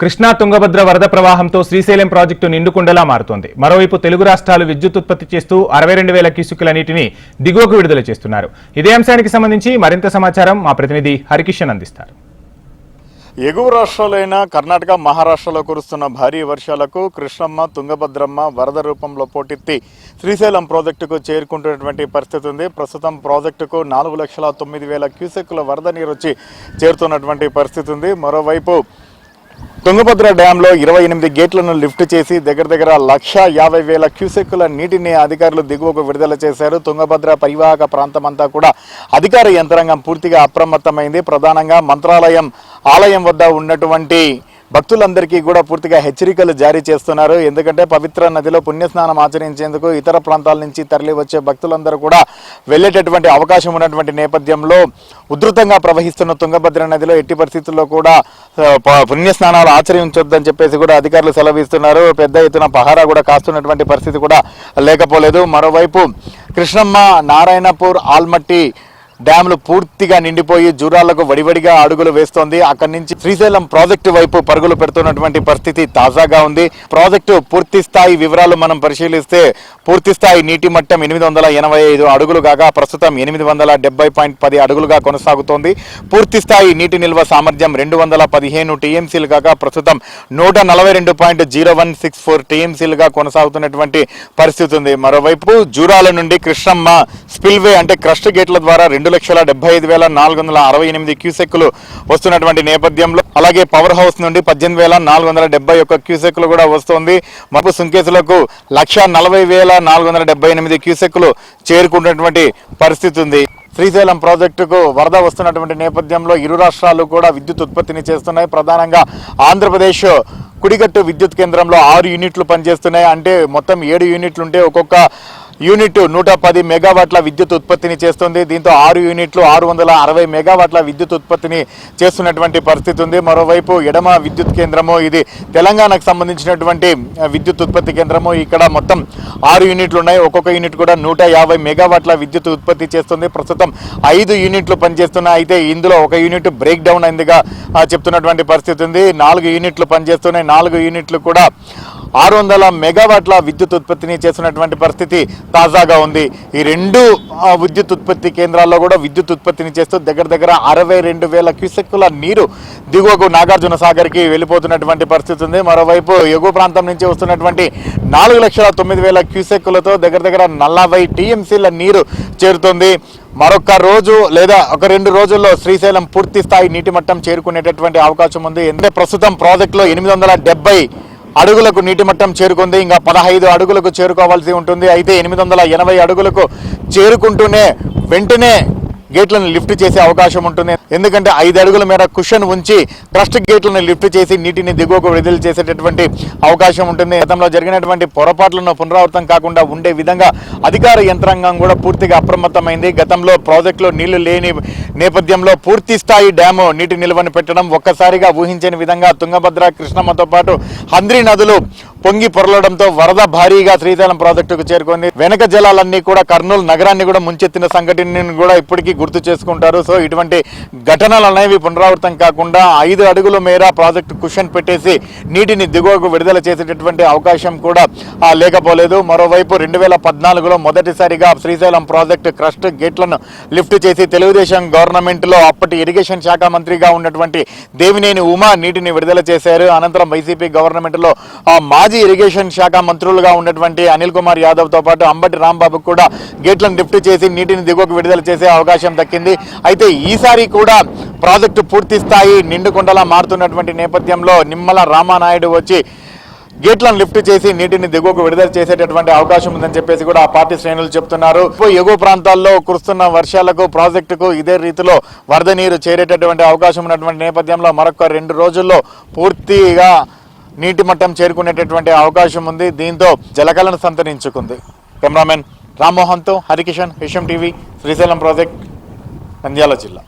కృష్ణా తుంగభద్ర వరద ప్రవాహంతో శ్రీశైలం ప్రాజెక్టు నిండుకుండలా మారుతోంది. మరోవైపు తెలుగు రాష్ట్రాలు విద్యుత్ ఉత్పత్తి చేస్తూ అరవై రెండు వేల క్యూసెక్కుల నీటిని దిగువకు విడుదల చేస్తున్నారు. ఇదే అంశానికి సంబంధించి మరింత సమాచారం మా ప్రతినిధి హరికిషన్ అందిస్తారు. ఎగువ రాష్ట్రాలైన కర్ణాటక మహారాష్ట్రలో కురుస్తున్న భారీ వర్షాలకు కృష్ణమ్మ తుంగభద్రమ్మ వరద రూపంలో పోటెత్తి శ్రీశైలం ప్రాజెక్టుకు చేరుకుంటున్నటువంటి పరిస్థితి ఉంది. ప్రస్తుతం ప్రాజెక్టుకు నాలుగు లక్షల తొమ్మిది వేల క్యూసెక్కుల వరద నీరు వచ్చి చేరుతున్నటువంటి పరిస్థితి ఉంది. మరోవైపు తుంగభద్ర డ్యాంలో ఇరవై ఎనిమిది గేట్లను లిఫ్ట్ చేసి దగ్గర దగ్గర లక్ష యాభై వేల క్యూసెక్కుల నీటిని అధికారులు దిగువకు విడుదల చేశారు. తుంగభద్ర పరివాహక ప్రాంతమంతా కూడా అధికార యంత్రాంగం పూర్తిగా అప్రమత్తమైంది. ప్రధానంగా మంత్రాలయం ఆలయం వద్ద ఉన్నటువంటి భక్తులందరికీ కూడా పూర్తిగా హెచ్చరికలు జారీ చేస్తున్నారు. ఎందుకంటే పవిత్ర నదిలో పుణ్యస్నానం ఆచరించేందుకు ఇతర ప్రాంతాల నుంచి తరలి వచ్చే భక్తులందరూ కూడా వెళ్ళేటటువంటి అవకాశం ఉన్నటువంటి నేపథ్యంలో ఉధృతంగా ప్రవహిస్తున్న తుంగభద్ర నదిలో ఎట్టి పరిస్థితుల్లో కూడా పుణ్యస్నానాలు ఆచరించొద్దని చెప్పేసి కూడా అధికారులు సెలవిస్తున్నారు పెద్ద ఎత్తున పహారా కూడా కాస్తున్నటువంటి పరిస్థితి కూడా లేకపోలేదు. మరోవైపు కృష్ణమ్మ నారాయణపూర్ ఆల్మట్టి డ్యాములు పూర్తిగా నిండిపోయి జూరాలకు వడివడిగా అడుగులు వేస్తోంది. అక్కడి నుంచి శ్రీశైలం ప్రాజెక్టు వైపు పరుగులు పెడుతున్నటువంటి పరిస్థితి తాజాగా ఉంది. ప్రాజెక్టు పూర్తి స్థాయి వివరాలు మనం పరిశీలిస్తే పూర్తి స్థాయి నీటి మట్టం ఎనిమిది వందల ఎనభై ఐదు అడుగులు కాగా ప్రస్తుతం ఎనిమిది వందల డెబ్బై పాయింట్ పది అడుగులుగా కొనసాగుతోంది. పూర్తి స్థాయి నీటి నిల్వ సామర్థ్యం రెండు వందల పదిహేను టీఎంసీలు కాగా ప్రస్తుతం నూట నలభై రెండు point zero one six four టీఎంసీలుగా కొనసాగుతున్నటువంటి పరిస్థితి ఉంది. మరోవైపు జూరాల నుండి కృష్ణమ్మ స్పిల్వే అంటే క్రస్ట్ గేట్ల ద్వారా రెండు లక్షల డెబ్బై ఐదు వేల నాలుగు వందల అరవై ఎనిమిది క్యూసెక్లు వస్తున్నటువంటి నేపథ్యంలో అలాగే పవర్ హౌస్ నుండి పద్దెనిమిది వేల నాలుగు వందల డెబ్బై ఒక్క క్యూసెక్లు కూడా వస్తోంది. మరొక సుంకేసులకు లక్ష నలభై వేల నాలుగు వందల డెబ్బై ఎనిమిది క్యూసెక్లు చేరుకున్నటువంటి పరిస్థితి ఉంది. శ్రీశైలం ప్రాజెక్టుకు వరద వస్తున్నటువంటి నేపథ్యంలో ఇరు రాష్ట్రాలు కూడా విద్యుత్ ఉత్పత్తిని చేస్తున్నాయి. ప్రధానంగా ఆంధ్రప్రదేశ్ కుడిగట్టు విద్యుత్ కేంద్రంలో ఆరు యూనిట్లు పనిచేస్తున్నాయి. అంటే మొత్తం ఏడు యూనిట్లు ఉంటే ఒక్కొక్క యూనిట్ నూట పది మెగావాట్ల విద్యుత్ ఉత్పత్తిని చేస్తుంది. దీంతో ఆరు యూనిట్లు ఆరు వందల అరవై మెగావాట్ల విద్యుత్ ఉత్పత్తిని చేస్తున్నటువంటి పరిస్థితి ఉంది. మరోవైపు ఎడమ విద్యుత్ కేంద్రము ఇది తెలంగాణకు సంబంధించినటువంటి విద్యుత్ ఉత్పత్తి కేంద్రము. ఇక్కడ మొత్తం ఆరు యూనిట్లు ఉన్నాయి. ఒక్కొక్క యూనిట్ కూడా నూట యాభై మెగావాట్ల విద్యుత్ ఉత్పత్తి చేస్తుంది. ప్రస్తుతం ఐదు యూనిట్లు పనిచేస్తున్నాయి. అయితే ఇందులో ఒక యూనిట్ బ్రేక్ డౌన్ అయిందిగా చెప్తున్నటువంటి పరిస్థితి ఉంది. నాలుగు యూనిట్లు పనిచేస్తున్నాయి. నాలుగు యూనిట్లు కూడా ఆరు వందల మెగావాట్ల విద్యుత్ ఉత్పత్తిని చేసినటువంటి పరిస్థితి తాజాగా ఉంది. ఈ రెండు విద్యుత్ ఉత్పత్తి కేంద్రాల్లో కూడా విద్యుత్ ఉత్పత్తిని చేస్తూ దగ్గర దగ్గర అరవై రెండు వేల క్యూసెక్కుల నీరు దిగువకు నాగార్జున సాగర్కి వెళ్ళిపోతున్నటువంటి పరిస్థితి ఉంది. మరోవైపు ఎగువ ప్రాంతం నుంచి వస్తున్నటువంటి నాలుగు లక్షల తొమ్మిది వేల క్యూసెక్కులతో దగ్గర దగ్గర నలభై టీఎంసీల నీరు చేరుతుంది. మరొక రోజు లేదా ఒక రెండు రోజుల్లో శ్రీశైలం పూర్తి స్థాయి నీటి మట్టం చేరుకునేటటువంటి అవకాశం ఉంది. ఎందుకంటే ప్రస్తుతం ప్రాజెక్టులో ఎనిమిది వందల డెబ్బై అడుగులకు నీటి మట్టం చేరుకుంది. ఇంకా పదహైదు అడుగులకు చేరుకోవాల్సి ఉంటుంది. అయితే ఎనిమిది వందల ఎనభై అడుగులకు చేరుకుంటూనే వెంటనే గేట్లను లిఫ్ట్ చేసే అవకాశం ఉంటుంది. ఎందుకంటే ఐదు అడుగుల మేర కుషన్ ఉంచి ట్రస్ట్ గేట్లను లిఫ్ట్ చేసి నీటిని దిగువకు విడుదల చేసేటటువంటి అవకాశం ఉంటుంది. గతంలో జరిగినటువంటి పొరపాట్లను పునరావృతం కాకుండా ఉండే విధంగా అధికార యంత్రాంగం కూడా పూర్తిగా అప్రమత్తమైంది. గతంలో ప్రాజెక్టులో నీళ్ళు లేని నేపథ్యంలో పూర్తి స్థాయి డ్యాము నీటి నిల్వను పెట్టడం ఒక్కసారిగా ఊహించని విధంగా తుంగభద్ర కృష్ణమ్మతో పాటు హంద్రి నదులు పొంగి పొరలడంతో వరద భారీగా శ్రీశైలం ప్రాజెక్టుకు చేరుకుంది. వెనక జలాలన్నీ కూడా కర్నూలు నగరాన్ని కూడా ముంచెత్తిన సంఘటనని కూడా ఇప్పటికీ గుర్తు చేసుకుంటారు. సో ఇటువంటి ఘటనలు అనేవి పునరావృతం కాకుండా ఐదు అడుగుల మేర ప్రాజెక్టు కుషన్ పెట్టేసి నీటిని దిగువకు విడుదల చేసేటటువంటి అవకాశం కూడా లేకపోలేదు. మరోవైపు రెండు వేల పద్నాలుగులో మొదటిసారిగా శ్రీశైలం ప్రాజెక్టు క్రస్ట్ గేట్లను లిఫ్ట్ చేసి తెలుగుదేశం గవర్నమెంట్లో అప్పటి ఇరిగేషన్ శాఖ మంత్రిగా ఉన్నటువంటి దేవినేని ఉమా నీటిని విడుదల చేశారు. అనంతరం వైసీపీ గవర్నమెంట్లో మా మాజీ ఇరిగేషన్ శాఖ మంత్రులుగా ఉన్నటువంటి అనిల్ కుమార్ యాదవ్తో పాటు అంబటి రాంబాబు కూడా గేట్లను లిఫ్ట్ చేసి నీటిని దిగువకు విడుదల చేసే అవకాశం దక్కింది. అయితే ఈసారి కూడా ప్రాజెక్టు పూర్తి స్థాయి నిండుకుండలా మారుతున్నటువంటి నేపథ్యంలో నిమ్మల రామానాయుడు వచ్చి గేట్లను లిఫ్ట్ చేసి నీటిని దిగువకు విడుదల చేసేటటువంటి అవకాశం ఉందని చెప్పేసి కూడా ఆ పార్టీ శ్రేణులు చెప్తున్నారు. ఎగువ ప్రాంతాల్లో కురుస్తున్న వర్షాలకు ప్రాజెక్టుకు ఇదే రీతిలో వరద నీరు చేరేటటువంటి అవకాశం ఉన్నటువంటి నేపథ్యంలో మరొక రెండు రోజుల్లో పూర్తిగా నీటి మట్టం చేరుకునేటటువంటి అవకాశం ఉంది. దీంతో జలకలను సంతరించుకుంది. కెమెరామెన్ రామ్మోహన్తో హరికిషన్ విషయం టీవీ శ్రీశైలం ప్రాజెక్ట్ నంద్యాల జిల్లా.